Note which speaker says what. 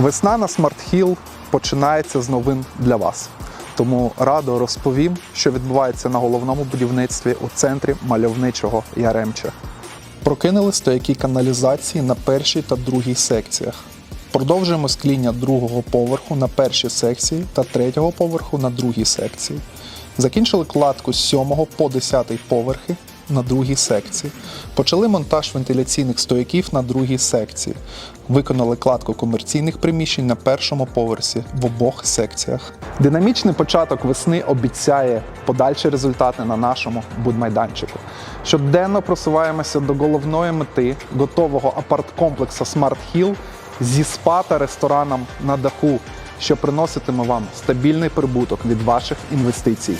Speaker 1: Весна на Smart Hill починається з новин для вас. Тому радо розповім, що відбувається на головному будівництві у центрі мальовничого Яремча. Прокинули стояки каналізації на першій та другій секціях. Продовжуємо скління другого поверху на першій секції та третього поверху на другій секції. Закінчили кладку з 7 по 10 поверхи на другій секції. Почали монтаж вентиляційних стояків на другій секції. Виконали кладку комерційних приміщень на першому поверсі в обох секціях. Динамічний початок весни обіцяє подальші результати на нашому будмайданчику. Щоденно просуваємося до головної мети готового апарткомплексу Smart Hill зі спа та рестораном на даху, що приноситиме вам стабільний прибуток від ваших інвестицій.